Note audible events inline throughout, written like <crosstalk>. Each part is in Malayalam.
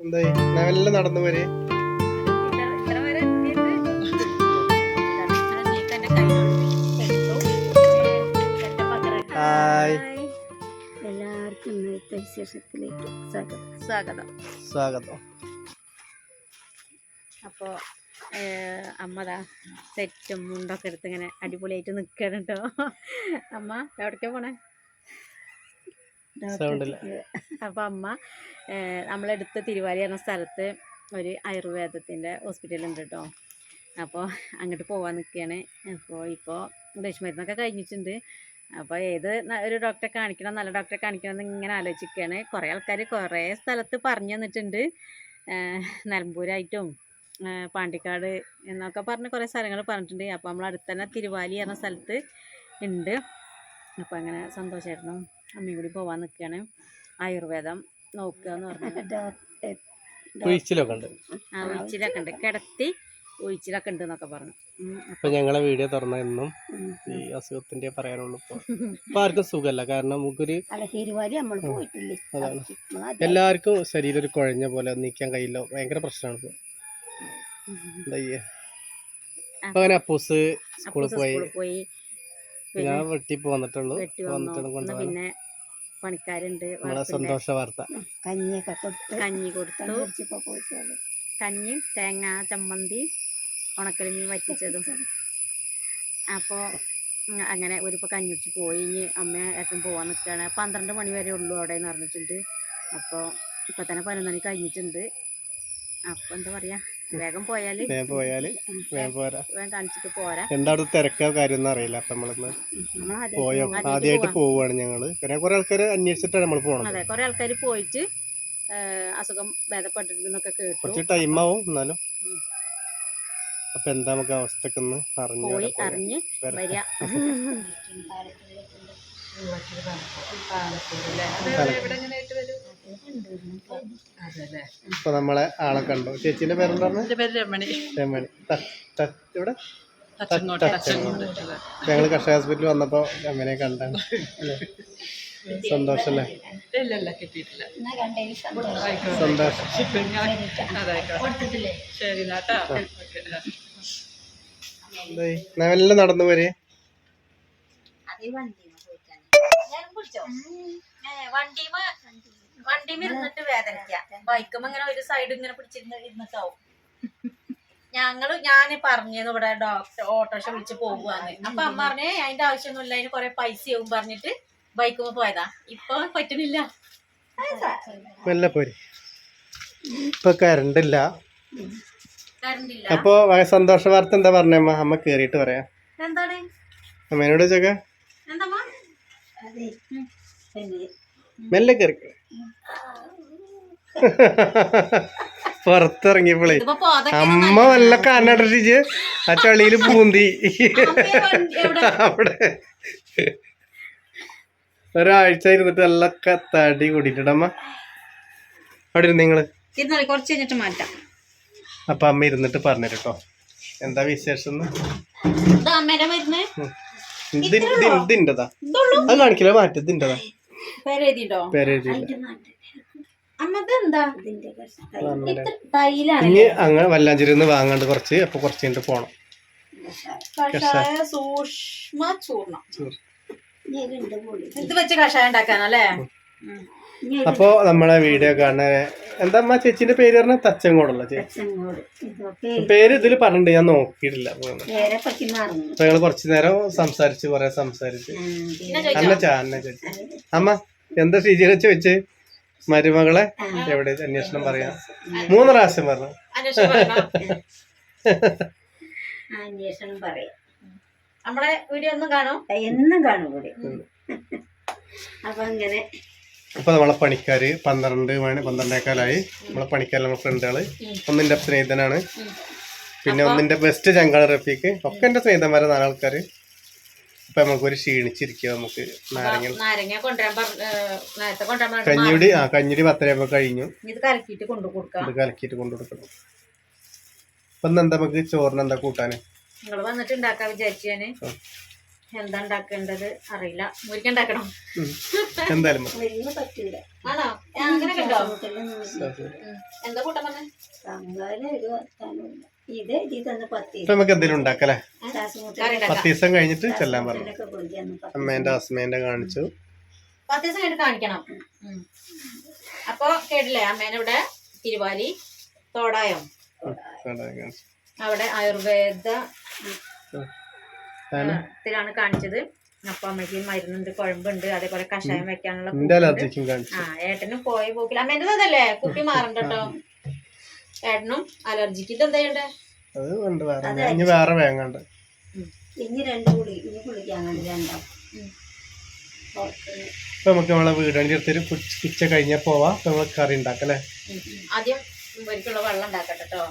എന്തായി? നല്ല നടന്നു വരെ എല്ലാവർക്കും ഇന്നത്തെ വിശേഷത്തിലേക്ക് സ്വാഗതം. സ്വാഗതം. സ്വാഗതം. അപ്പോൾ അമ്മതാ സെറ്റും മുണ്ടൊക്കെ എടുത്ത് ഇങ്ങനെ അടിപൊളിയായിട്ട് നിൽക്കണം കേട്ടോ അമ്മ എവിടേക്കാ പോണേ? അപ്പോൾ അമ്മ നമ്മളെടുത്ത തിരുവാലി എന്ന സ്ഥലത്ത് ഒരു ഹോസ്പിറ്റൽ ഉണ്ട് കേട്ടോ അപ്പോൾ അങ്ങോട്ട് പോവാൻ നിൽക്കുകയാണ് അപ്പോൾ ഇപ്പോൾ ഇംഗ്ലീഷ് കഴിഞ്ഞിട്ടുണ്ട്. അപ്പൊ ഏത് ഒരു ഡോക്ടറെ കാണിക്കണം നല്ല ഡോക്ടറെ കാണിക്കണം എന്ന് ഇങ്ങനെ ആലോചിക്കുകയാണ് കുറേ ആൾക്കാർ കുറേ സ്ഥലത്ത് പറഞ്ഞു തന്നിട്ടുണ്ട്. നിലമ്പൂരായിട്ടും പാണ്ടിക്കാട് എന്നൊക്കെ പറഞ്ഞ് കുറേ സ്ഥലങ്ങൾ പറഞ്ഞിട്ടുണ്ട്. അപ്പോൾ നമ്മൾ അടുത്ത് തന്നെ തിരുവാലി എന്ന സ്ഥലത്ത് ഉണ്ട് അപ്പോൾ അങ്ങനെ സന്തോഷമായിരുന്നു അമ്മയും കൂടി പോവാൻ നിൽക്കുകയാണ് ആയുർവേദം നോക്കുക എന്ന് കുഴിച്ചിലൊക്കെ ഉണ്ട്. ആ ഒഴിച്ചിലൊക്കെ ഉണ്ട്. കിടത്തി ഒഴിച്ചിലൊക്കെ ഉണ്ട് എന്നൊക്കെ പറഞ്ഞു. അപ്പൊ ഞങ്ങളെ വീഡിയോ തുറന്ന എന്നും ഈ അസുഖത്തിന്റെ പറയാനുള്ളൂ ഇപ്പൊ. ആർക്കും സുഖമല്ല. കാരണം നമുക്കൊരു അതാണ്. എല്ലാവർക്കും ശരീരം ഒരു കുഴഞ്ഞ പോലെ നീക്കാൻ കഴിയില്ല. ഭയങ്കര പ്രശ്നമാണ് ഇപ്പൊ. അങ്ങനെ അപ്പൂസ് സ്കൂളിൽ പോയി. ഞാൻ വെട്ടി ഇപ്പൊ വന്നിട്ടുള്ളൂ. വെട്ടി പണിക്കാരുണ്ട് സന്തോഷ വാർത്ത. കഞ്ഞിയൊക്കെ കൊടുത്തു കഞ്ഞി കൊടുത്തു. കഞ്ഞി തേങ്ങ ചമ്മന്തി ഉണക്കലിമീൻ വറ്റിച്ചതും. അപ്പോൾ അങ്ങനെ ഒരിപ്പോൾ കഞ്ഞി വെച്ച് പോയി. ഇനി അമ്മ ഏട്ടൻ പോകാൻ നിൽക്കുകയാണ് പന്ത്രണ്ട് മണി വരെ ഉള്ളൂ അവിടെ എന്ന് പറഞ്ഞിട്ടുണ്ട്. അപ്പോൾ ഇപ്പം തന്നെ പതിനൊന്ന് മണി കഴിഞ്ഞിട്ടുണ്ട്. അപ്പോൾ എന്താ പറയുക വേഗം പോയാൽ. വേഗം പോരാ. വേഗം കാണിച്ചിട്ട് പോരാ. എന്താ അവിടെ തിരക്കോ കാര്യമൊന്നും അറിയില്ല. അപ്പൊ നമ്മളിന്ന് പോയോ? ആദ്യമായിട്ട് പോവാ. പോവാണ് ഞങ്ങൾ. പിന്നെ കുറെ ആൾക്കാർ അന്വേഷിച്ചിട്ടാണ് നമ്മൾ പോണത്. അതെ ആൾക്കാര് ആൾക്കാർ പോയിട്ട് അസുഖം ഭേദപ്പെട്ടിട്ടുണ്ടെന്നൊക്കെ കേട്ടു. കുറച്ച് ടൈം ആവും എന്നാലും അപ്പൊ എന്താ നമുക്ക് അവസ്ഥക്കൊന്ന് അറിഞ്ഞു പോയി വരാം, പോയി അറിഞ്ഞ് വരാം. <laughs> ഇപ്പൊ നമ്മളെ ആളെ കണ്ടു. ചേച്ചിന്റെ പേരെന്താ പറഞ്ഞത്? എന്റെ പേര് രമണി. രമണി. ഇവിടെ ഞങ്ങൾ കർഷക ഹോസ്പിറ്റലിൽ വന്നപ്പോ രമണിയെ കണ്ടാണ്. അല്ലേ? സന്തോഷല്ലേ? സന്തോഷം. നല്ല നടന്നു വരെ അതേ വണ്ടി വണ്ടിമ ഇരുന്നിട്ട് വേദനിക്ക. ബൈക്കും ഇങ്ങനെ ഒരു സൈഡ് ഇങ്ങനെ പിടിച്ചിരുന്ന് ഇരുന്നിട്ടാവും. ഞങ്ങൾ ഞാൻ പറഞ്ഞത് ഇവിടെ ഡോക്ടർ ഓട്ടോറിക്ഷ വിളിച്ച് പോകുവാന്ന്. അപ്പൊ അമ്മ പറഞ്ഞേ അതിന്റെ ആവശ്യമൊന്നുമില്ല അതിന് കൊറേ പൈസ ആവും പറഞ്ഞിട്ട് ബൈക്കുമ്പോ പോയതാ. ഇപ്പൊ പറ്റുന്നില്ല. മെല്ലെ പോരി. ഇപ്പൊ കറണ്ട് ഇല്ല. അപ്പോ സന്തോഷ വാർത്ത എന്താ പറഞ്ഞമ്മ അമ്മ? കേറിയിട്ട് പറയാ. എന്താണ്? അമ്മേനോട് ചോക്ക മെല്ലെ. കയറി <laughs> പുറത്തിറങ്ങിയപ്പോളേ. ഇതിപ്പോ പോതൊക്കെ അമ്മ നല്ല കണ്ണടച്ച് ആ ചളിയിൽ പൂന്തി. അവിടെ ഒരാഴ്ച ഇരുന്നിട്ട് നല്ല തടി കൂടിട്ടമ്മ അവിടെ ഇരുന്ന് നിങ്ങൾ? ഇരുന്നാളി കുറച്ച് കഴിഞ്ഞിട്ട് മാറ്റാം. അപ്പൊ അമ്മ ഇരുന്നിട്ട് പറഞ്ഞു കേട്ടോ എന്താ വിശേഷം ഇതിന്റെതാ അത് കാണിക്കില്ല? മാറ്റി ഇതിന്റെതാ? പേരെഴുതിട്ടോ പേരെഴുതിയില്ല. ഇനി അങ്ങനെ വല്ലാഞ്ചേരി നിന്ന് വാങ്ങാണ്ട് കുറച്ച് അപ്പൊ കുറച്ച് കഴിഞ്ഞിട്ട് പോണം. കഷായ. സൂക്ഷ്മ ചൂർണം പൊടി. ഇത് വെച്ച് കഷായം ഉണ്ടാക്കാനല്ലേ? അപ്പൊ നമ്മളെ വീഡിയോ കാണാൻ എന്താ അമ്മ ചേച്ചിന്റെ പേര് പറഞ്ഞ തച്ചങ്കോടുള്ള ചേച്ചി? പേര് ഇതിൽ പറഞ്ഞിട്ട് ഞാൻ നോക്കിയിട്ടില്ല. ഞങ്ങൾ കുറച്ചു നേരം സംസാരിച്ച് കുറെ സംസാരിച്ച്. അന്ന ചേച്ചി അന്ന അമ്മ എന്താ ശ്രീജിനെ ചോദിച്ച്? മരുമകളെ? എവിടെ? അന്വേഷണം പറയാം. മൂന്ന് പ്രാവശ്യം പറഞ്ഞു. അന്വേഷണം പറയാം. വീഡിയോ ഒന്നും കാണും? എന്നും കാണും കൂടി അപ്പൊ അങ്ങനെ അപ്പൊ നമ്മളെ പണിക്കാര് പന്ത്രണ്ട് മണി പന്ത്രണ്ടേക്കാലായി നമ്മളെ പണിക്കാർ നമ്മളെ ഫ്രണ്ടുകൾ. ഒന്നിന്റെ സ്നേഹിതനാണ്. പിന്നെ ഒന്നിന്റെ ബെസ്റ്റ് ചങ്കാൾ റഫീക്ക് ഒക്കെ എന്റെ സ്നേഹിതന്മാരെ നാലാൾക്കാര്. നമുക്ക് ഒരു ക്ഷീണിച്ചിരിക്കുക നമുക്ക് നാരങ്ങ. കഞ്ഞിടി ആ കഞ്ഞിടി പത്തരയപ്പോ കഴിഞ്ഞു. ഇത് കലക്കിട്ട് കൊണ്ടു കൊടുക്കാം. ഇത് കലക്കിയിട്ട് കൊണ്ടു കൊടുക്കണം. ഇപ്പൊ എന്താ നമുക്ക് ചോറിന് എന്താ കൂട്ടാന്? നിങ്ങൾ വന്നിട്ട് ഉണ്ടാക്കാൻ വിചാരിച്ചു എന്താ ഉണ്ടാക്കേണ്ടത് അറിയില്ല. മുരിക്ക ഉണ്ടാക്കണം. എന്തായാലും പറ്റൂല ആണോ? അങ്ങനെ ഉണ്ടോ. എന്താ കൂട്ടം നമുക്ക് എന്തെങ്കിലും ഉണ്ടാക്കല്ലേ പത്ത് ദിവസം കഴിഞ്ഞിട്ട് ചെല്ലാൻ പറഞ്ഞു. അമ്മേന്റെ അസ്മേന്റെ കാണിച്ചു. പത്ത് ദിവസം കഴിഞ്ഞിട്ട് കാണിക്കണം. അപ്പൊ കേട്ടില്ലേ? അമ്മേനിവിടെ തിരുവാലി തോടായം. അവിടെ. ആയുർവേദ. ത്തിലാണ് കാണിച്ചത്. അപ്പൊ അമ്മയ്ക്ക് മരുന്നുണ്ട് കുഴമ്പുണ്ട് അതേപോലെ കഷായം വെക്കാനുള്ള ആ ഏട്ടനും പോയ പോക്കിൽ അമ്മേന്റെ അതല്ലേ കുപ്പി മാറണ്ട കേട്ടോ ഏട്ടനും അലർജിക്ക് ഇത് എന്താ ചെയ്യണ്ടേ? വേറെ ഇനി വേങ്ങണ്ട്. ഇനി രണ്ട് കൂടി ഇനി കുളിക്കാൻ വേണ്ടി രണ്ടാം ഉം. പുറത്ത് ഇപ്പൊ നമുക്ക് നമ്മളെ വീടിന്റെ അടുത്തൊരു പിച്ച കഴിഞ്ഞാൽ പോവാം. അപ്പൊ നമ്മൾ കറി ഉണ്ടാക്കല്ലേ ആദ്യം ഇവർക്കുള്ള വെള്ളം ഉണ്ടാക്കട്ടെ കേട്ടോ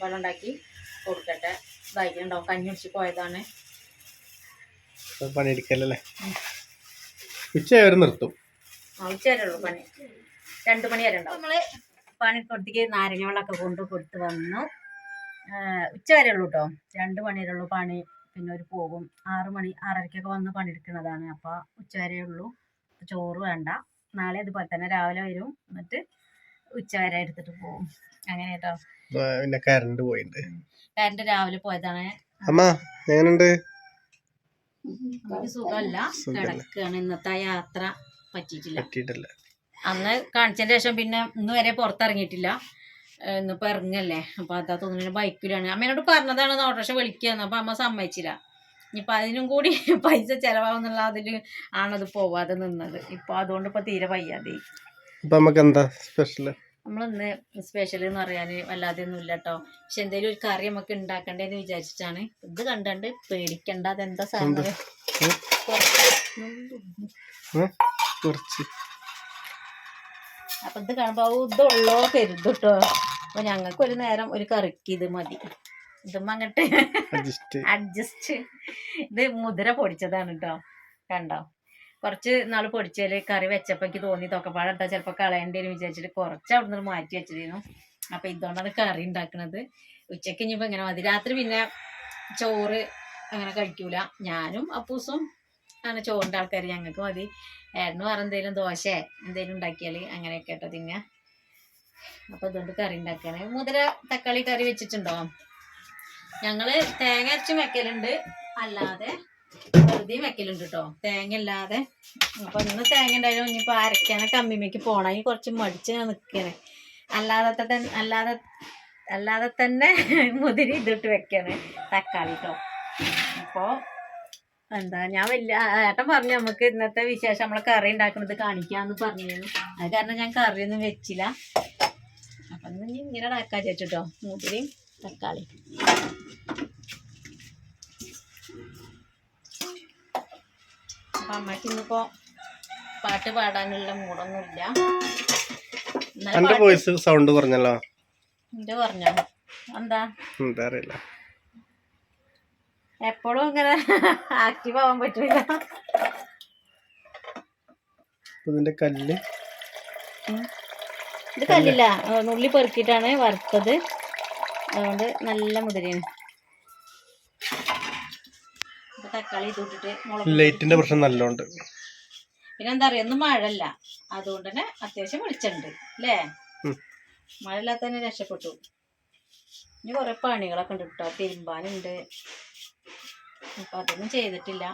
വെള്ളം ഉണ്ടാക്കി കൊടുക്കട്ടെ. ബൈക്കിലുണ്ടാവും കഞ്ഞി കുടിച്ച് പോയതാണ്. അപ്പൊ പണിയെടുക്കലല്ലേ? ഉച്ച വരെ നിർത്തും. ആ ഉച്ച വരെ ഉള്ളൂ പണി. രണ്ട് മണി വരെ ഉണ്ടാവും. നമ്മൾ പണി കൊടുത്തേക്ക് നാരങ്ങ വെള്ളമൊക്കെ കൊണ്ട് കൊടുത്ത് വന്നു. ഉച്ച വരെ ഉള്ളൂ കേട്ടോ രണ്ട് മണി വരെ ഉള്ളൂ പണി. പിന്നെ ഒരു പോകും. ആറ് മണി ആറരയ്ക്കൊക്കെ വന്ന് പണിയെടുക്കുന്നതാണ്. അപ്പോൾ ഉച്ച വരെ ഉള്ളൂ. ചോറ് വേണ്ട. നാളെ അതുപോലെ തന്നെ രാവിലെ വരും. എന്നിട്ട് ഉച്ച വരെ എടുത്തിട്ട് പോകും. അങ്ങനെ കേട്ടോ പിന്നെ കറണ്ട് പോയിട്ടുണ്ട് കറണ്ട് രാവിലെ പോയതാണ്. അമ്മ എങ്ങനുണ്ട് നമുക്ക് സുഖമല്ല. കിടക്കാണ് ഇന്നത്തെ യാത്ര പറ്റിയിട്ടില്ല. പറ്റിയിട്ടില്ല. അന്ന് കാണിച്ചതിന് ശേഷം പിന്നെ ഇന്ന് വരെ പുറത്തിറങ്ങിയിട്ടില്ല. ഇന്നിപ്പോ ഇറങ്ങല്ലേ? അപ്പൊ അതാ തോന്നുന്നു ബൈക്കിലാണ്. അമ്മേനോട് പറഞ്ഞതാണ് ഓട്ടോറിക്ഷ വിളിക്കാന്ന്. അപ്പൊ അമ്മ സമ്മതിച്ചില്ല. ഇനിയിപ്പൊ അതിനും കൂടി <laughs> പൈസ ചെലവാകുന്നുള്ള അതിൽ ആണത് പോവാതെ നിന്നത്. ഇപ്പൊ അതുകൊണ്ട് ഇപ്പൊ തീരെ വയ്യാതെ അപ്പൊ നമുക്ക് എന്താ സ്പെഷ്യൽ നമ്മളിന്ന് സ്പെഷ്യൽ എന്ന് പറയാൻ വല്ലാതെ ഒന്നും ഇല്ല കേട്ടോ പക്ഷെ എന്തെങ്കിലും ഒരു കറി നമുക്ക് ഉണ്ടാക്കണ്ടേന്ന് വിചാരിച്ചിട്ടാണ്. ഇത് കണ്ടണ്ട് പേടിക്കണ്ട അതെന്താ സാധനം അപ്പൊ ഇത് കാണുമ്പോ ഇതുള്ളോ കരുത് കേട്ടോ അപ്പൊ ഞങ്ങൾക്ക് ഒരു നേരം ഒരു കറിക്ക് ഇത് മതി. ഇതും അങ്ങട്ട് അഡ്ജസ്റ്റ് <laughs> ഇത് മുതിര പൊടിച്ചതാണ് കേട്ടോ കണ്ടോ? കുറച്ച് നാൾ പൊടിച്ചാൽ കറി വെച്ചപ്പോ എനിക്ക് തോന്നി തൊക്കപ്പാടം ഇട്ടാ ചിലപ്പോ കളയേണ്ടി വരും വിചാരിച്ചിട്ട് കുറച്ച് അവിടെ നിന്ന് മാറ്റി വെച്ചിരുന്നു. അപ്പൊ ഇതുകൊണ്ടാണ് കറി ഉണ്ടാക്കുന്നത് ഉച്ചയ്ക്ക് ഇനിയിപ്പോ ഇങ്ങനെ മതി. രാത്രി പിന്നെ ചോറ് അങ്ങനെ കഴിക്കൂല. ഞാനും അപ്പൂസും അങ്ങനെ ചോറിന്റെ ആൾക്കാർ ഞങ്ങൾക്ക് മതി. ഏട്ടന് വേറെ എന്തെങ്കിലും ദോശ എന്തെങ്കിലും ഉണ്ടാക്കിയാൽ അങ്ങനെയൊക്കെ കേട്ടോ തിന്നെ. അപ്പൊ അതുകൊണ്ട് കറി ഉണ്ടാക്കാണ്. മുതിര തക്കാളി കറി വെച്ചിട്ടുണ്ടോ? ഞങ്ങൾ തേങ്ങ അരച്ചും വെക്കലുണ്ട്. അല്ലാതെ വെറുതെയും വെക്കലുണ്ട് കേട്ടോ തേങ്ങ ഇല്ലാതെ അപ്പൊ ഇന്ന് തേങ്ങ ഉണ്ടായാലും ഇനിയിപ്പോ അരക്കാനൊക്കെ അമ്മിമ്മയ്ക്ക് പോണം. ഇനി കുറച്ച് മടിച്ച് ഞാൻ നിൽക്കണേ അല്ലാതെ തന്നെ അല്ലാതെ അല്ലാതെ തന്നെ <laughs> മുതിരി ഇതിട്ട് വെക്കണേ തക്കാളി കേട്ടോ അപ്പോ എന്താ ഞാൻ വലിയ ഏട്ടൻ പറഞ്ഞു നമുക്ക് ഇന്നത്തെ വിശേഷം നമ്മളെ കറി ഉണ്ടാക്കുന്നത് കാണിക്കാന്ന് പറഞ്ഞിരുന്നു. അത് കാരണം ഞാൻ കറിയൊന്നും വെച്ചില്ല. അപ്പൊ ഇങ്ങനെ ഉണ്ടാക്കാൻ ചേച്ചിട്ടോ മുതിരിയും തക്കാളി. അപ്പൊ അമ്മയ്ക്ക് ഇന്നിപ്പോ പാട്ട് പാടാനുള്ള മൂടൊന്നുമില്ല. എന്റെ വോയിസ് സൗണ്ട് കുറഞ്ഞല്ലോ? എന്റെ പറഞ്ഞോ എന്താ? എന്താ അറിയില്ല. എപ്പോഴും ഇങ്ങനെ ആക്റ്റീവ് ആവാൻ പറ്റില്ല ഇതിന്റെ കല്ല്. ഇത് കല്ലില്ല. നുള്ളി പെറുക്കിയിട്ടാണ് വറുത്തത്. അതുകൊണ്ട് നല്ല മുതിരയാണ്. തക്കാളി ഇട്ടിട്ട് മുളക് ലൈറ്റിന്റെ പ്രശ്നം നല്ലോണ്ട് പിന്നെ എന്താ പറയാ ഒന്നും മഴല്ല അതുകൊണ്ട് തന്നെ അത്യാവശ്യം വെളിച്ചുണ്ട് അല്ലേ. മഴ ഇല്ലാത്ത തന്നെ രക്ഷപ്പെട്ടു. ഇനി കുറെ പണികളൊക്കെ ഉണ്ട് കേട്ടോ തിരുമ്പാനുണ്ട്. അപ്പൊ അതൊന്നും ചെയ്തിട്ടില്ല.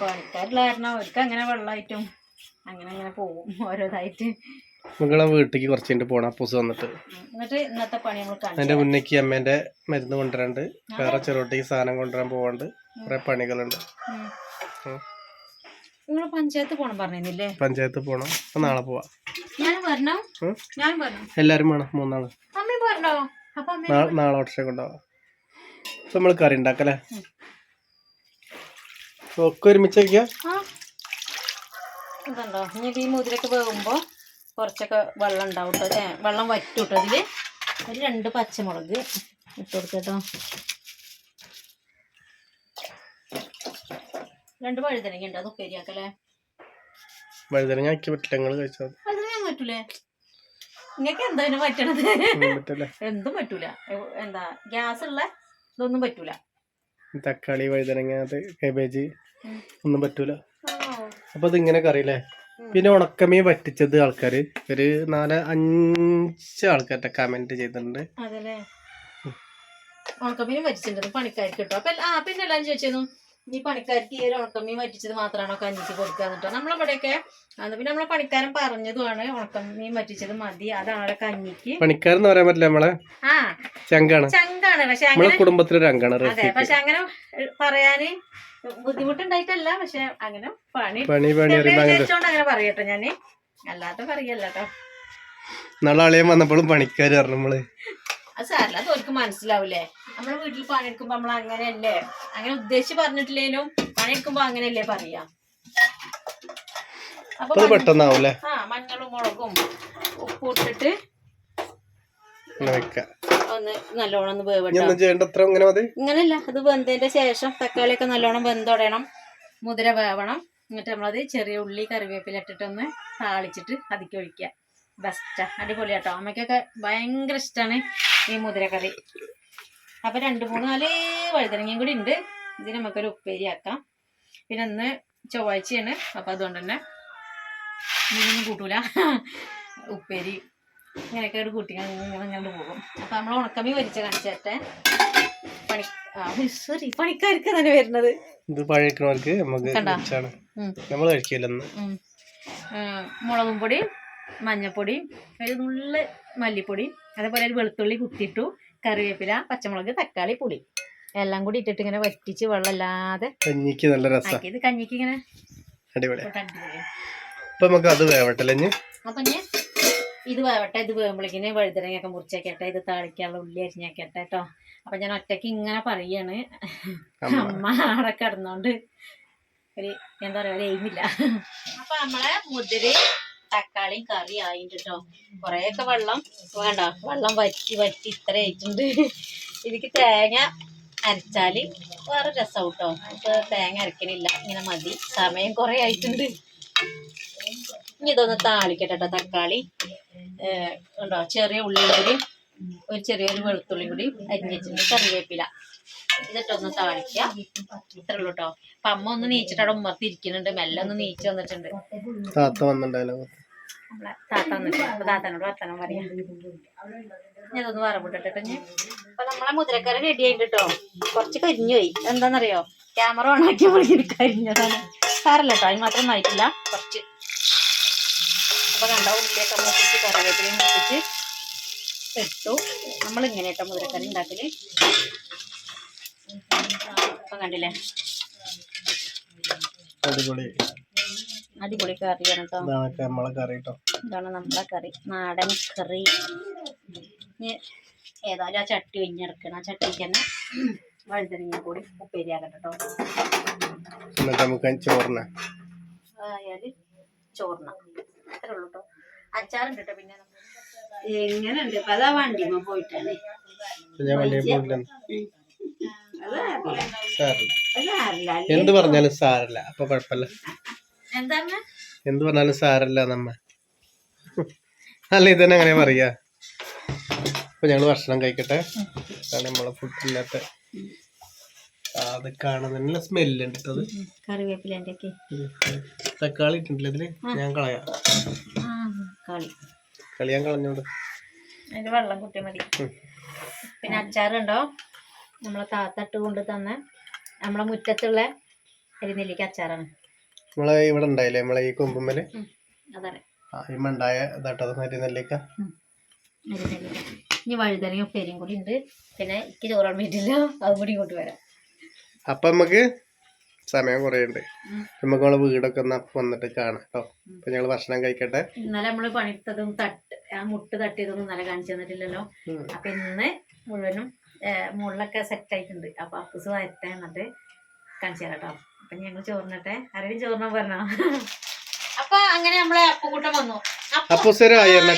പണിക്കാരുള്ള കാരണം അവർക്ക് അങ്ങനെ വെള്ളമായിട്ടും അങ്ങനെ അങ്ങനെ പോകും <laughs> ഓരോതായിട്ട് നിങ്ങളെ വീട്ടിലേക്ക് കുറച്ച് കഴിഞ്ഞിട്ട് പോണം. അപ്പൂസ് വന്നിട്ട്. എന്നിട്ട് ഇന്നത്തെ പണി നമ്മൾ അതിന്റെ മുന്നേക്ക് അമ്മേന്റെ മരുന്ന് കൊണ്ടുവരാണ്ട്. വേറെ ചെറുട്ടിക്ക് സാധനം കൊണ്ടുവരാൻ പോവാണ്ട്. കുറെ പണികളുണ്ട്. നിങ്ങൾ പഞ്ചായത്ത് പോണം പറഞ്ഞില്ലേ പഞ്ചായത്ത് പോണം. അപ്പൊ നാളെ പോവാം. ഞാൻ വരണോ? ഞാൻ പറഞ്ഞു എല്ലാരും വേണം മൂന്നാൾ. അമ്മ വരണോ? അപ്പൊ നാളെ ഓട്ടോറിക്ഷ കൊണ്ടുപോവാം. അപ്പൊ നമ്മൾ കറി ഉണ്ടാക്കല്ലേ. ഒക്കെ ഒരുമിച്ച് ഇതുണ്ടോ? ഇനി ഈ മുതിരൊക്കെ വേകുമ്പോ കുറച്ചൊക്കെ വെള്ളം ഉണ്ടാവും കേട്ടോ വെള്ളം വറ്റും കേട്ടോ ഒരു രണ്ട് പച്ചമുളക് ഇട്ട് കൊടുക്കട്ടോ രണ്ട് വഴുതനങ്ങ ഉണ്ട്. അത് ഉപ്പേരിയാക്കല്ലേ വഴുതനങ്ങ ആക്കി പറ്റില്ല നിങ്ങൾ കഴിച്ചാൽ വഴുതനങ്ങ ഞാൻ പറ്റൂലേ? നിങ്ങൾക്ക് എന്താ ഇതിന് പറ്റണത്? എന്തും പറ്റൂല. എന്താ ഗ്യാസ് ഉള്ള ഇതൊന്നും പറ്റൂല. തക്കാളി വഴുതനങ്ങ അത് കേബേജ് ഒന്നും പറ്റൂല. അപ്പൊ ഇതിങ്ങനെ ഇങ്ങനെ കറിയില്ലേ? പിന്നെ ഉണക്കമീൻ പറ്റിച്ചത് ആൾക്കാര്. ഒരു നാല് അഞ്ച് ആൾക്കാരുടെ കമന്റ് ചെയ്തിട്ടുണ്ട്. അതല്ലേ? ഉണക്കമീൻ പറ്റിച്ചിട്ടുണ്ട് പണിക്കാർക്ക് കിട്ടും. അപ്പൊ ആ പിന്നെ എല്ലാം ചോദിച്ചിരുന്നു ഈ പണിക്കാർക്ക് ഈ ഒരു ഉണക്കമ്മീൻ വറ്റിച്ചത് മാത്രമാണോ കഞ്ഞിക്ക് കൊടുക്കുക എന്നിട്ടോ നമ്മളിവിടെയൊക്കെ അത് പിന്നെ നമ്മളെ പണിക്കാരൻ പറഞ്ഞതുമാണ് ഉണക്കമ്മീൻ വറ്റിച്ചത് മതി അതാണ് അവിടെ കഞ്ഞിക്ക് പണിക്കാരെന്ന് പറയാൻ പറ്റില്ല നമ്മളെ? ആ ചങ്കാണ്. ചങ്കാണ് പക്ഷെ നമ്മളെ അങ്ങനെ കുടുംബത്തിലൊരു അംഗാണ് അതെ പക്ഷെ അങ്ങനെ പറയാന് ബുദ്ധിമുട്ടുണ്ടായിട്ടല്ല പക്ഷെ അങ്ങനെ പണി പണി പണി അങ്ങനെ പറയട്ടോ ഞാൻ. അല്ലാതെ പറയല്ലോ നാളെ അളിയൻ വന്നപ്പോഴും പണിക്കാര് പറഞ്ഞു നമ്മൾ. അത് സാറില്ല അത് മനസ്സിലാവില്ലേ മനസ്സിലാവൂലേ? നമ്മളെ വീട്ടിൽ പണിയെടുക്കുമ്പോ നമ്മൾ അങ്ങനെയല്ലേ? അങ്ങനെ ഉദ്ദേശിച്ച് പറഞ്ഞിട്ടില്ലേലും പണിയെടുക്കുമ്പോ അങ്ങനെയല്ലേ പറയാ? അപ്പൊ പെട്ടെന്നാവൂലേ? ആ മഞ്ഞളും മുളകും ഉപ്പ് ഇട്ടിട്ട് ഒന്ന് നല്ലോണം ഒന്ന് ഇനി വേവട്ടോ ഒന്നും ചെയ്യേണ്ട അത്ര ഇങ്ങനെ മതി? ഇങ്ങനെയല്ല അത് വെന്തതിന്റെ ശേഷം തക്കാളി ഒക്കെ നല്ലോണം വെന്തൊടയണം മുതിര വേവണം. എന്നിട്ട് നമ്മളത് ചെറിയ ഉള്ളി കറിവേപ്പില ഇട്ടിട്ടൊന്ന് താളിച്ചിട്ട് അതിക്ക് ഒഴിക്കുക ബെസ്റ്റാ അടിപൊളിയാട്ടോ. അമ്മയ്ക്കൊക്കെ ഭയങ്കര ഇഷ്ടമാണ് ഈ മുതിരക്കറി. അപ്പൊ രണ്ട് മൂന്ന് നാല് വഴുതനങ്ങയും കൂടി ഉണ്ട്. ഇത് നമുക്കൊരു ഉപ്പേരി ആക്കാം. പിന്നെ ഇന്ന് ചൊവ്വാഴ്ചയാണ്. അപ്പൊ അതുകൊണ്ട് തന്നെ മീനൊന്നും കൂട്ടൂല. ഉപ്പേരി. ഇങ്ങനെയൊക്കെ ഒരു കൂട്ടി ഇങ്ങനെ പോകും. അപ്പൊ നമ്മൾ ഉണക്കമീൻ വരിച്ച കാണിച്ചേട്ടെ പണി സോറി പണിക്കാർക്ക് തന്നെ വരുന്നത്. ഇത് നമുക്ക്? നമ്മൾ കഴിക്കില്ലെന്ന്. മുളകും പൊടി മഞ്ഞപ്പൊടി ഒരു നുള്ള് മല്ലിപ്പൊടി അതേപോലെ ഒരു വെളുത്തുള്ളി കുത്തിയിട്ടു കറിവേപ്പില പച്ചമുളക് തക്കാളി പുളി. എല്ലാം കൂടി ഇട്ടിട്ട് ഇങ്ങനെ വറ്റിച്ച് വെള്ളമില്ലാതെ കഞ്ഞിക്ക് നല്ല രസം. ആക്കിയത്. കഞ്ഞിക്ക് ഇങ്ങനെ അടിപൊളി അപ്പൊ നമുക്ക് അത് വേവട്ടല്ലേ അപ്പൊ ഞാൻ ഇത് വേവട്ടെ ഇത് വേകുമ്പോഴേക്കിന് വഴുതനങ്ങയൊക്കെ മുറിച്ചേക്കട്ടെ ഇത് താളിക്കാനുള്ള ഉള്ളി അരിഞ്ഞേക്കട്ടെ കേട്ടോ അപ്പൊ ഞാൻ ഒറ്റയ്ക്ക് ഇങ്ങനെ പറയാണ്. അമ്മ. അവിടെ കിടന്നോണ്ട് ഒരു എന്താ പറയാ ഒരു എയിമില്ല അപ്പൊ നമ്മളെ മുതിരി തക്കാളിയും കറി ആയിട്ടുണ്ട് കേട്ടോ കൊറേയൊക്കെ വെള്ളം വേണ്ട. വെള്ളം വറ്റി വറ്റി ഇത്ര ആയിട്ടുണ്ട്. ഇതിക്ക് തേങ്ങ അരച്ചാൽ വേറെ രസം കേട്ടോ നമുക്ക് തേങ്ങ അരക്കണില്ല. ഇങ്ങനെ മതി. സമയം കുറെ ആയിട്ടുണ്ട്. ഇനി ഇതൊന്ന് താളിക്കട്ടെ ട്ടോ തക്കാളി. ഉണ്ടോ ചെറിയ ഉള്ളിലൊരു ഒരു ചെറിയൊരു വെളുത്തുള്ളി കൂടി അരിഞ്ഞിട്ടുണ്ട് കറിവേപ്പില. ഇതിട്ടൊന്ന് താളിക്കുക ഇത്രേ ഉള്ളൂ കേട്ടോ അപ്പൊ അമ്മ ഒന്ന് നീച്ചിട്ട് അവിടെ ഉമ്മർത്തി ഇരിക്കുന്നുണ്ട്. മെല്ലെ ഒന്ന് നീച്ച് വന്നിട്ടുണ്ട്. താത്ത വന്നിട്ടുണ്ടല്ലോ നമ്മളെ താത്ത വന്നിട്ടുണ്ട്. അപ്പൊ താത്തനോട് വർത്തനം പറയാം. ഞാൻ ഇതൊന്ന് വറവിട്ടിട്ട് ഞാൻ അപ്പൊ നമ്മളെ മുതിരക്കറി റെഡി ആയിട്ട് കേട്ടോ കുറച്ച് കരിഞ്ഞുപോയി എന്താന്നറിയോ? Camera on ആക്കിയപ്പോൾ കരിഞ്ഞതാണ്. സാറല്ല കേട്ടോ അതിന് മാത്രം നയിക്കില്ല കുറച്ച്. അപ്പൊ കണ്ട ഉള്ളിയൊക്കെ മൂപ്പിച്ച് കറിവേപ്പിലയും മൂപ്പിച്ച് ഇട്ടു. നമ്മളിങ്ങനെ കേട്ടോ മുതിരക്കറി ഉണ്ടാക്കൽ. അപ്പൊ കണ്ടില്ലേ? അടിപൊളി. കറിയാണ് കേട്ടോ ഇതാണ് നമ്മളെ കറി നാടൻ കറി. ഏതായാലും ആ ചട്ടി ഒഴിഞ്ഞെടുക്കണം ആ ചട്ടിക്ക് തന്നെ വഴുതനങ്ങ കൂടി ഉപ്പേരിയാകട്ടെ കേട്ടോ നമുക്ക് ചോറിന. ആയാൽ ചോറിന. അത്രേ ഉള്ളൂ കേട്ടോ അച്ചാറുണ്ട് കേട്ടോ പിന്നെ എങ്ങനെയുണ്ട്? ഇപ്പൊ അതാ പോയിട്ടാണ്. എന്ത് പറഞ്ഞാലും സാരല്ല അപ്പൊ കുഴപ്പമില്ല. എന്താണ്? എന്ത് പറഞ്ഞാലും സാരല്ല നമ്മ. അല്ല ഇതന്നെ അങ്ങനെ പറയാ? അപ്പൊ ഞങ്ങൾ ഭക്ഷണം കഴിക്കട്ടെ. അതാണ് നമ്മളെ ഫുഡില്ലാത്ത അത് കാണുന്ന സ്മെല്ല് സ്മെല്ലുണ്ട് കേട്ടോ അത്. കറിവേപ്പില തക്കാളി ഇട്ടിട്ടില്ല ഇതിൽ? ഞാൻ കളയാം. ആ കളി. കളിയാൻ കളഞ്ഞോണ്ട് അതിന്റെ വെള്ളം കുട്ടി മതി. പിന്നെ അച്ചാറുണ്ടോ? നമ്മളെ താത്തട്ട് കൊണ്ട് തന്ന. നമ്മളെ മുറ്റത്തുള്ള അരിനെല്ലിക്ക അച്ചാറാണ്. നമ്മളെ ഇവിടെ ഉണ്ടായില്ലേ? നമ്മളെ ഈ കൊമ്പുമ്മൽ? ഉം. അതാണ്. ആ ഇമ്മ ഉണ്ടായ ഇതാട്ടോ നെല്ലിക്ക അരിനെല്ലിക്ക ഇനി വഴുതനയും ഉപ്പേരിയും കൂടി ഉണ്ട്. പിന്നെ എനിക്ക് ചോറാൻ പറ്റില്ല അതും കൂടി ഇങ്ങോട്ട് വരാം. അപ്പൊ നമുക്ക് സമയം കുറേ ഉണ്ട് നമുക്ക് നമ്മളെ വീടൊക്കെ ഒന്ന് വന്നിട്ട് കാണാം കേട്ടോ അപ്പൊ ഞങ്ങൾ ഭക്ഷണം കഴിക്കട്ടെ. ഇന്നലെ നമ്മൾ പണിത്തതും തട്ട് ആ മുട്ട് തട്ടിയതൊന്നും നല്ല കാണിച്ചു തന്നിട്ടില്ലല്ലോ. അപ്പൊ ഇന്ന് മുഴുവനും മുള്ളൊക്കെ മുകളിലൊക്കെ സെറ്റ് ആയിട്ടുണ്ട്. അപ്പൊ അപ്പൂസ് വരട്ടെ എന്നിട്ട് കാണിച്ചു തരാം കേട്ടോ. അപ്പൊ ഞങ്ങൾ ചോറിനട്ടെ. ആരെങ്കിലും ചോറിനാ പറഞ്ഞോ? അപ്പൊ അങ്ങനെ നമ്മളെ അപ്പുകൂട്ടം വന്നു.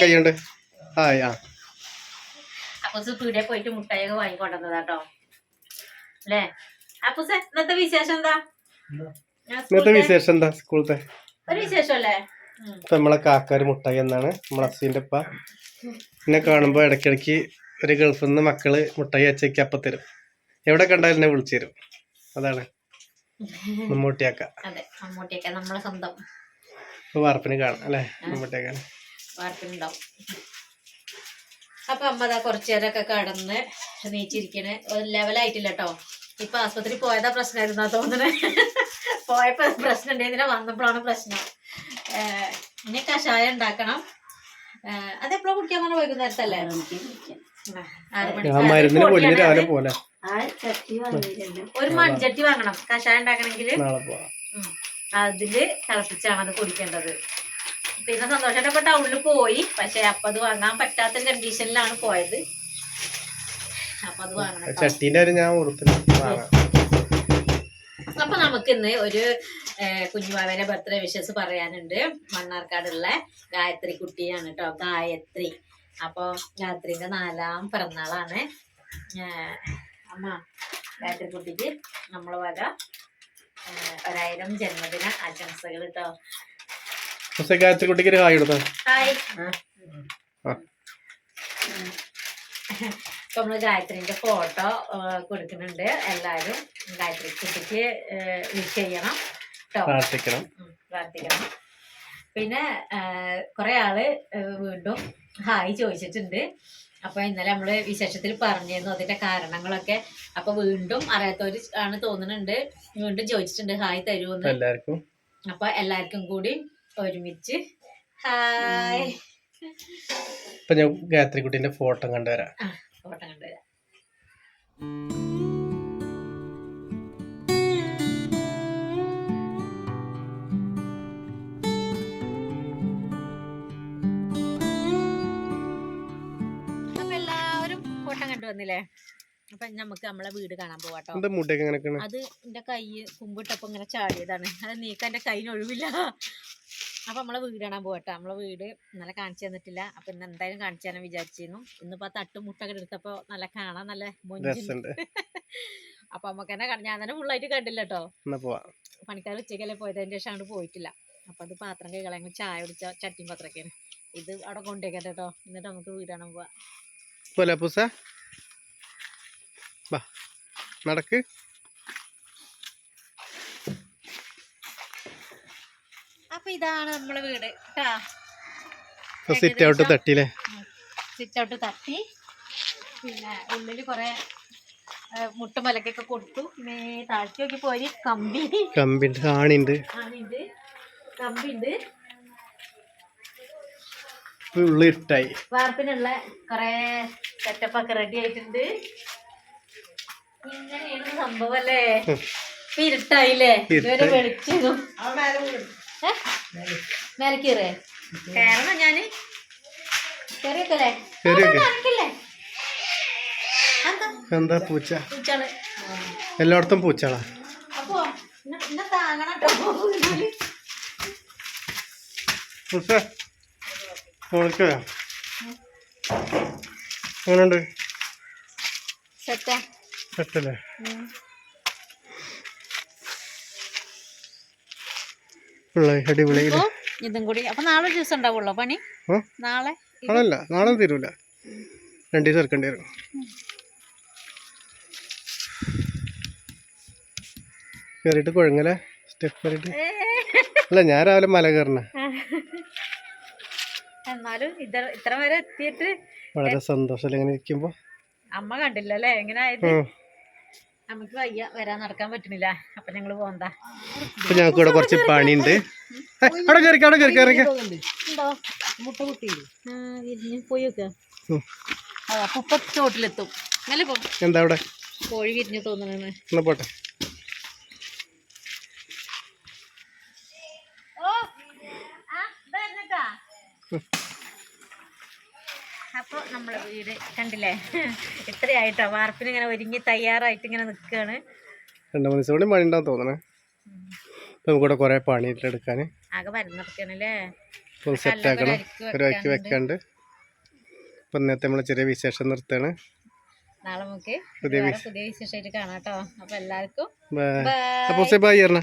കൈയുണ്ട് അപ്പൂസ് പീടിയെ പോയിട്ട് മുട്ടായൊക്കെ വാങ്ങിക്കൊണ്ടുവന്നതാട്ടോ അല്ലേ? അപ്പൂസ് ഇന്നത്തെ വിശേഷം എന്താ? ഇന്നത്തെ വിശേഷം എന്താ സ്കൂളത്തെ? ഒരു വിശേഷം അല്ലേ. ഇപ്പൊ നമ്മളെ കാക്കാര് മുട്ടായി എന്നാണ് നമ്മളെ അസീന്റെ ഉപ്പ. എന്നെ കാണുമ്പോ ഇടയ്ക്കിടയ്ക്ക് ഒരു ഗൾഫിൽ നിന്ന് മക്കൾ മുട്ടായി അച്ചയ്ക്ക് അപ്പ തരും. എവിടെ കണ്ടാലും എന്നെ വിളിച്ചു തരും. അതാണ്. <laughs> മമ്മൂട്ടിയാക്ക. വാർപ്പിന് കാണാം അല്ലേ? മമ്മൂട്ടിയാക്കാണ് വാർപ്പിനുണ്ടാവും. അപ്പൊ അമ്മ അതാ കുറച്ചു നേരമൊക്കെ കടന്ന് നീച്ചിരിക്കണേ ഒരു ലെവലായിട്ടില്ല കേട്ടോ ഇപ്പൊ ആസ്പത്രി പോയതാ പ്രശ്നമായിരുന്നു തോന്നണേ. <laughs> പോയപ്പോ പ്രശ്നം ഉണ്ടായിരുന്നില്ല വന്നപ്പോഴാണ് പ്രശ്നം. ഇനി കഷായം ഉണ്ടാക്കണം. അതെപ്പോഴും കുടിക്കാൻ പറഞ്ഞ വൈകുന്നേരത്തല്ലേ? ഒരു മൺചട്ടി വാങ്ങണം. കഷായം ഉണ്ടാക്കണമെങ്കിൽ അതിൽ തിളപ്പിച്ചാണ് അത് കുടിക്കേണ്ടത്. പിന്നെ സന്തോഷമായിട്ട് ഇപ്പൊ ടൗണിൽ പോയി. പക്ഷെ അപ്പൊ അത് വാങ്ങാൻ പറ്റാത്ത കണ്ടീഷനിലാണ് പോയത്. അപ്പൊ അത് വാങ്ങണം അപ്പൊ നമുക്ക് ഇന്ന് ഒരു കുഞ്ഞുമാവേനെ ബർത്ത്ഡേ വിഷസ് പറയാനുണ്ട്. മണ്ണാർക്കാടുള്ള ഗായത്രി കുട്ടിയാണ് കേട്ടോ ഗായത്രി. അപ്പൊ ഗായത്രിന്റെ നാലാം പിറന്നാളാണ്. അമ്മ ഗായത്രി കുട്ടിക്ക് നമ്മൾ വക ഒരായിരം ജന്മദിന ആശംസകൾ കേട്ടോ ഗായത്രി കുട്ടിക്ക് ഒരു ഹായ്. അപ്പൊ നമ്മൾ ഗായത്രിന്റെ ഫോട്ടോ കൊടുക്കുന്നുണ്ട്. എല്ലാരും ഗായത്രി കുട്ടിക്ക് വിഷ് ചെയ്യണം. പ്രാർത്ഥിക്കണം. പ്രാർത്ഥിക്കണം. പിന്നെ കുറെ ആൾ വീണ്ടും ഹായ് ചോദിച്ചിട്ടുണ്ട്. അപ്പൊ ഇന്നലെ നമ്മൾ വിശേഷത്തിൽ പറഞ്ഞിരുന്നു അതിന്റെ കാരണങ്ങളൊക്കെ. അപ്പൊ വീണ്ടും അറിയാത്തവര് ആണ് തോന്നുന്നുണ്ട്. വീണ്ടും ചോദിച്ചിട്ടുണ്ട് ഹായ് തരുമെന്ന് എല്ലാവർക്കും. അപ്പൊ എല്ലാവർക്കും കൂടി ഒരുമിച്ച് ഹായ്. ഇപ്പൊ ഞാൻ ഗായത്രി കുട്ടീന്റെ ഫോട്ടോ കണ്ടുവരാം. ഫോട്ടോ കണ്ടുവരാം. അപ്പൊ നമുക്ക് നമ്മളെ വീട് കാണാൻ പോവാട്ടോ. അത് എന്റെ കൈ കുമ്പിട്ടപ്പോ ഇങ്ങനെ ചാടിയതാണ്. അത് നീക്കാൻ എന്റെ കൈന് ഒഴിവില്ല. അപ്പൊ നമ്മളെ വീട് കാണാൻ പോവാട്ടോ. നമ്മളെ വീട് ഇന്നലെ കാണിച്ചു തന്നിട്ടില്ല. അപ്പൊ ഇന്ന് എന്തായാലും കാണിച്ചു തരാൻ വിചാരിച്ചിരുന്നു. ഇന്നിപ്പോ ആ തട്ടും മുട്ടൊക്കെ എടുത്തപ്പോ നല്ല കാണാൻ നല്ല മൊഞ്ചുണ്ട്. <laughs> അപ്പൊ നമുക്ക് തന്നെ ഞാൻ തന്നെ ഫുള്ളായിട്ട് കണ്ടില്ല കേട്ടോ പണിക്കാർ ഉച്ചക്കല്ലേ പോയത് അതിന്റെ ശേഷം അങ്ങോട്ട് പോയിട്ടില്ല. അപ്പൊ അത് പാത്രം കൈകളെ ചായ കുടിച്ച ചട്ടിയും പാത്രമൊക്കെയാണ്. ഇത് അവിടെ കൊണ്ടുവയ്ക്കട്ടെ കേട്ടോ എന്നിട്ട് നമുക്ക് വീട് കാണാൻ പോവാം. വാ നടക്ക്. അപ്പൊ ഇതാണ് നമ്മളെ വീട് കേട്ടാ സിറ്റ് ഔട്ട് തട്ടിയില്ലേ? സിറ്റ് ഔട്ട് തട്ടി. പിന്നെ ഉള്ളിൽ കുറെ മുട്ടുമലക്കൊക്കെ കൊടുത്തു. താഴ്ത്തി നോക്കി പോയി കമ്പി. കമ്പിണ്ട് ആണിണ്ട്. ആണിണ്ട് കമ്പിണ്ട്. ഉള്ളി ഇട്ടായി. വാർപ്പിനുള്ള കുറെ സെറ്റപ്പ് ഒക്കെ റെഡി ആയിട്ടുണ്ട്. ഇങ്ങനെയാണ് സംഭവം അല്ലേ ഇരുട്ടായില്ലേ ഇതുവരെ മേലെ കയറേ കയറണം ഞാൻ. എന്താ പൂച്ച? എല്ലായിടത്തും പൂച്ചാളാ അപ്പോ ഇന്നെ- ഇന്നെ താങ്ങണം കേട്ടോ. വീണാൽ. പൂച്ച നോക്ക് എങ്ങനെയുണ്ട്? സെറ്റാ. സെറ്റല്ലേ അടിപൊളി. ഇതും കൂടി. അപ്പൊ നാളെ ദിവസം ഉണ്ടാവുള്ളോ പണി? നാളെ? നാളല്ല നാളെ തീരൂല. രണ്ടു ദിവസം ഇറക്കേണ്ടി വരും. കയറിയിട്ട് കുഴങ്ങലേ സ്റ്റെപ്പ് കയറിയിട്ട് അല്ല ഞാൻ രാവിലെ മല കയറണ. എന്നാലും ഇത് ഇത്ര വരെ എത്തിയിട്ട് വളരെ സന്തോഷമല്ല ഇങ്ങനെ ഇരിക്കുമ്പോ? അമ്മ കണ്ടില്ലല്ലേ? എങ്ങനെ. നമുക്ക് വയ്യ വരാൻ നടക്കാൻ പറ്റുന്നില്ല. അപ്പൊ ഞങ്ങൾ പോകണ്ട അപ്പൊ ഞങ്ങൾക്ക് ഇവിടെ കുറച്ച് പണിയുണ്ട്. ഉണ്ട് അവിടെ കയറിക്ക അവിടെ കയറി കയറി മുട്ട കുട്ടി പോയി. അപ്പൊ ചോട്ടിലെത്തും. പോ. എന്താ അവിടെ? കോഴി വിരിഞ്ഞു തോന്നണെന്ന് പോട്ടെ. ഓ ആ ഇതായിരുന്നട്ടാ അപ്പൊ നമ്മളെ വീട് കണ്ടില്ലേ? ഇത്രയായിട്ടോ. വാർപ്പിന് ഇങ്ങനെ ഒരുങ്ങി തയ്യാറായിട്ട് ഇങ്ങനെ നിൽക്കുകയാണ് രണ്ടു മൂന്ന് ദിവസം കൂടി ഉണ്ടാവും തോന്നണേ. നമുക്കിവിടെ കുറെ പണിയിട്ടെടുക്കാൻ ആകെ വരുന്നിടക്കണല്ലേ ഫുൾ സെറ്റ് ആക്കണം. ഒരു വയ്ക്ക് വെക്കാണ്ട്. ഇപ്പൊ ഇന്നത്തെ നമ്മളെ ചെറിയ വിശേഷം നിർത്തുകയാണ്. നാളെ നമുക്ക് പുതിയ വിശേഷം പുതിയ വിശേഷമായിട്ട് കാണാം കേട്ടോ. അപ്പൊ എല്ലാവർക്കും ബൈ. ബൈ. ബൈ പറഞ്ഞ.